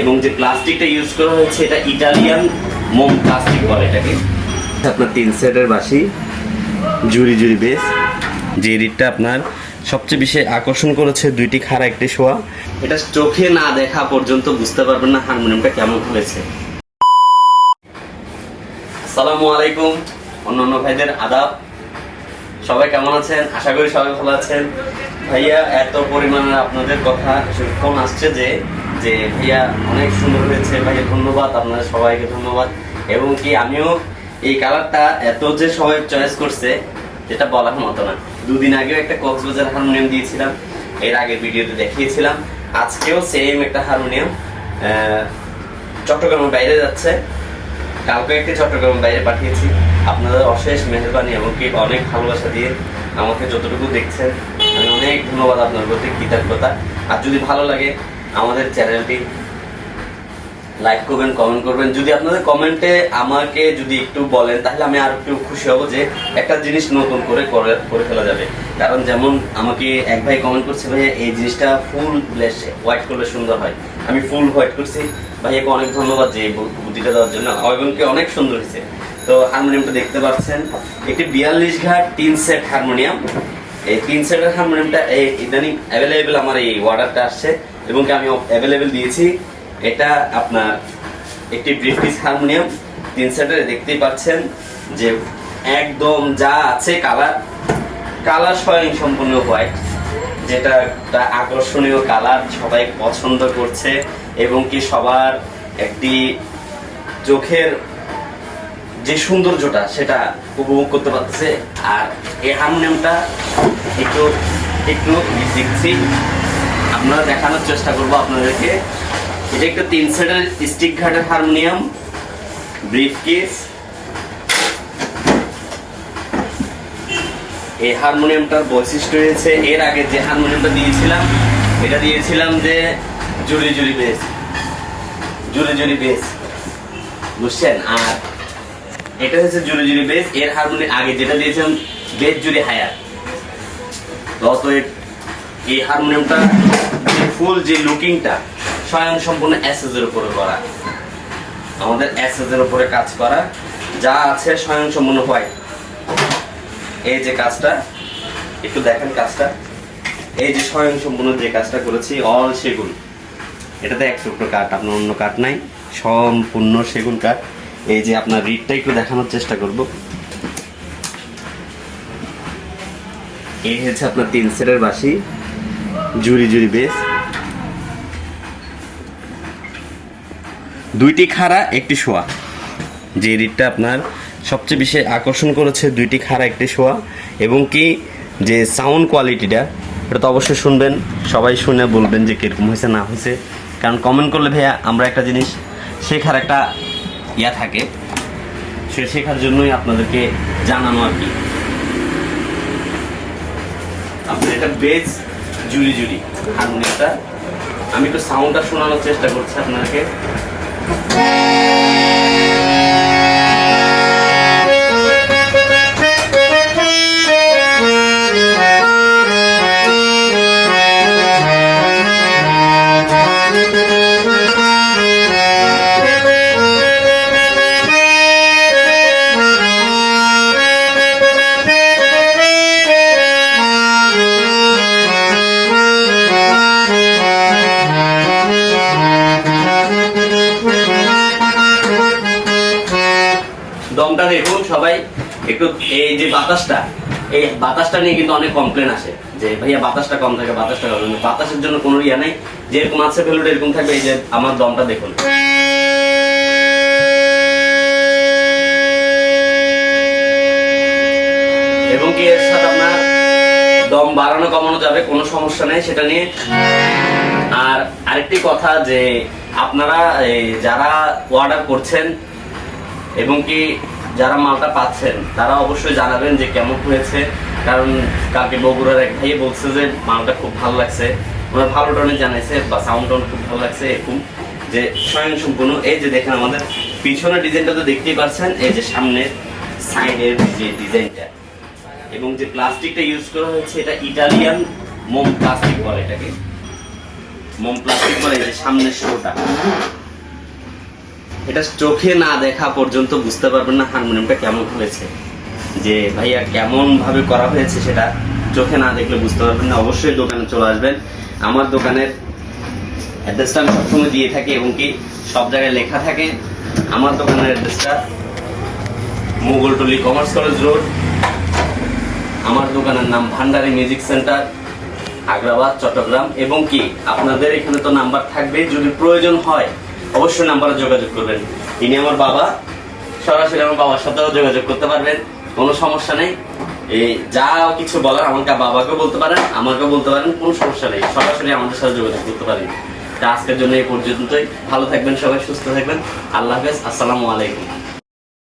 এবং যে প্লাস্টিকটা ইউজ করা হয়েছে এটা ইটালিয়ান মোম প্লাস্টিক বলে এটাকে। আপনার তিন সেটের বাসি জুরি জুরি বেস যে রিটটা আপনার সবচেয়ে বেশি আকর্ষণ করেছে দুইটি খাড়া একটি শোয়া। এটা চোখে না দেখা পর্যন্ত বুঝতে পারবেন না হারমোনিয়ামটা কেমন হয়েছে। আসসালামু আলাইকুম অন্যান্য ভাইদের আদাব। সবাই কেমন আছেন? আশা করি সবাই ভালো আছেন। ভাইয়া এত পরিমাণে আপনাদের কথা ফোন আসছে যে যে ভাইয়া অনেক সুন্দর হয়েছে। ভাইয়া ধন্যবাদ আপনাদের সবাইকে ধন্যবাদ। এবং কি আমিও এই কালারটা এত যে সবাই চয়েস করছে যেটা বলার মতো না। দুদিন আগেও একটা কক্সবাজার হারমোনিয়াম দিয়েছিলাম, এর আগের ভিডিওতে দেখিয়েছিলাম। আজকেও সেম একটা হারমোনিয়াম চট্টগ্রামের বাইরে যাচ্ছে। কালকে একটি চট্টগ্রামের বাইরে পাঠিয়েছি। আপনাদের অশেষ মেহরবানি এমনকি অনেক ভালোবাসা দিয়ে আমাকে যতটুকু দেখছেন, আমি অনেক ধন্যবাদ আপনার প্রতি, কৃতজ্ঞতা। আর যদি ভালো লাগে আমাদের চ্যানেলটি লাইক করবেন কমেন্ট করবেন। যদি আপনাদের কমেন্টে আমাকে যদি একটু বলেন, তাহলে আমি আর একটু খুশি হব যে একটা জিনিস নতুন করে করে ফেলা যাবে। কারণ যেমন আমাকে এক ভাই কমেন্ট করছে ভাই এই জিনিসটা ফুল ব্লেস হোয়াইট করলে সুন্দর হয়। আমি ফুল হোয়াইট করছি। ভাইয়াকে অনেক ধন্যবাদ যে বুদ্ধিটা দেওয়ার জন্য। এবং অনেক সুন্দর হয়েছে। তো হারমোনিয়ামটা দেখতে পাচ্ছেন। একটি বিয়াল্লিশ ঘাট তিন সেট হারমোনিয়াম এই তিন সেটের হারমোনিয়ামটা এই ইদানিং অ্যাভেলেবেল আমার এই অর্ডারটা আসছে। এবং আমি অ্যাভেলেবেল দিয়েছি। এটা আপনার একটি ব্রিটিশ হারমোনিয়াম তিন সেটের দেখতেই পাচ্ছেন যে একদম যা আছে কালার কালার স্বয়ং সম্পূর্ণ হোয়াইট যেটা একটা আকর্ষণীয় কালার সবাই পছন্দ করছে এবং কি সবার একটি চোখের যে সৌন্দর্যটা সেটা উপভোগ করতে পারছে আর এই হারমোনিয়ামটা একটু একটু দেখছি। আমরা দেখানোর চেষ্টা করব আপনাদেরকে। এটা একটা তিন সেটের স্টিক ঘাটের হারমোনিয়াম ব্রিফ কেস এই হারমোনিয়ামটার বৈশিষ্ট্য হয়েছে এর আগে যে হারমোনিয়ামটা দিয়েছিলাম, এটা দিয়েছিলাম যে জুরি জুরি বেস। জুরি জুরি বেস। বুঝছেন? আর এটা হচ্ছে জুরি জুরি বেস। এর হারমোনিয়াম আগে যেটা দিয়েছিলাম, বেস জুরি হায়ার। তো অতএব এই হারমোনিয়ামটা ফুল যে লুকিংটা স্বয়ং সম্পূর্ণ অ্যাসেজের উপরে করা। আমাদের অ্যাসেজের উপরে কাজ করা, যা আছে স্বয়ং সম্পূর্ণ হোয়াইট এই যে কাজটা, একটু দেখেন কাজটা। এই যে স্বয়ং সম্পূর্ণ যে কাজটা করেছি অল সেগুন। এটাতে এক টুকরো কাঠ, আপনার অন্য কাঠ নাই, সম্পূর্ণ সেগুন কাঠ। এই যে আপনার রিটটা একটু দেখানোর চেষ্টা করব। এই হচ্ছে আপনার তিন সেটের বাসি। জুরি জুরি বেস দুইটি খাড়া, একটি শোয়া। যে রিটটা আপনার সবচেয়ে বেশি আকর্ষণ করেছে, দুইটি খাড়া, একটি শোয়া। এবং কি যে সাউন্ড কোয়ালিটিটা এটা তো অবশ্যই শুনবেন। সবাই শুনে বলবেন যে কীরকম হয়েছে, না হয়েছে। কারণ কমেন্ট করলে ভাইয়া আমরা একটা জিনিস শেখার একটা ইয়া থাকে, সে শেখার জন্যই আপনাদেরকে জানানো আর কি। আপনার এটা বেস জুরি জুড়ি। হারমোনিয়ামটা আমি একটু সাউন্ডটা শোনানোর চেষ্টা করছি আপনাদেরকে দেখুন সবাই একটু এই যে বাতাসটা, এই বাতাসটা নিয়ে কিন্তু অনেক কমপ্লেন আসে যে, ভাইয়া, বাতাসটা কম থাকে, বাতাসটা কম বাতাসের জন্য কোনো ইয়া নেই। যেরকম আছে ভ্যালুটা এরকম থাকবে, এই যে আমার দমটা দেখুন। এবং কি এর সাথে আপনার দম বাড়ানো, কমানো যাবে, কোনো সমস্যা নেই সেটা নিয়ে। আর আরেকটি কথা যে, আপনারা যারা অর্ডার করছেন, এবং কি যারা মালটা পাচ্ছেন, তারা অবশ্যই জানাবেন যে কেমন হয়েছে। কারণ কালকে বগুড়ার এক ভাইয়ে বলছে যে, মালটা খুব ভালো লাগছে। ওনার ভালো টনে জানাইছে, বা সাউন্ড টোন খুব ভালো লাগছে এরকম। যে স্বয়ং সম্পূর্ণ এই যে দেখেন আমাদের পিছনের ডিজাইনটা তো দেখতেই পাচ্ছেন, এই যে সামনের সাইডের যে ডিজাইনটা এবং যে প্লাস্টিকটা ইউজ করা হয়েছে, এটা ইটালিয়ান মোম প্লাস্টিক বলে এটাকে। মোম প্লাস্টিক বলে যে সামনের শোটা এটা চোখে না দেখা পর্যন্ত বুঝতে পারবেন না হারমোনিয়ামটা কেমন হয়েছে। যে ভাইয়া কেমন ভাবে করা হয়েছে সেটা চোখে না দেখলে বুঝতে পারবেন না, অবশ্যই দোকানে চলে আসবেন। আমার দোকানের অ্যাড্রেসটা আমি সবসময় দিয়ে থাকি এবং কি সব জায়গায় লেখা থাকে। আমার দোকানের অ্যাড্রেসটা মোগলটলি কমার্স কলেজ রোড। আমার দোকানের নাম ভান্ডারি মিউজিক সেন্টার, আগ্রাবাদ, চট্টগ্রাম এবং কি, আপনাদের এখানে তো নাম্বার থাকবে যদি প্রয়োজন হয় অবশ্যই নাম্বারে যোগাযোগ করবেন। ইনি আমার বাবা। সরাসরি আমার বাবার সাথেও যোগাযোগ করতে পারবেন। কোনো সমস্যা নেই। এই যা কিছু বলার আমাকে বাবাকে বলতে পারেন, আমাকেও বলতে পারেন, কোনো সমস্যা নেই। সরাসরি আমাদের সাথে যোগাযোগ করতে পারেন তা আজকের জন্য এই পর্যন্তই। ভালো থাকবেন সবাই, সুস্থ থাকবেন। আল্লাহ হাফেজ। আসসালামু আলাইকুম।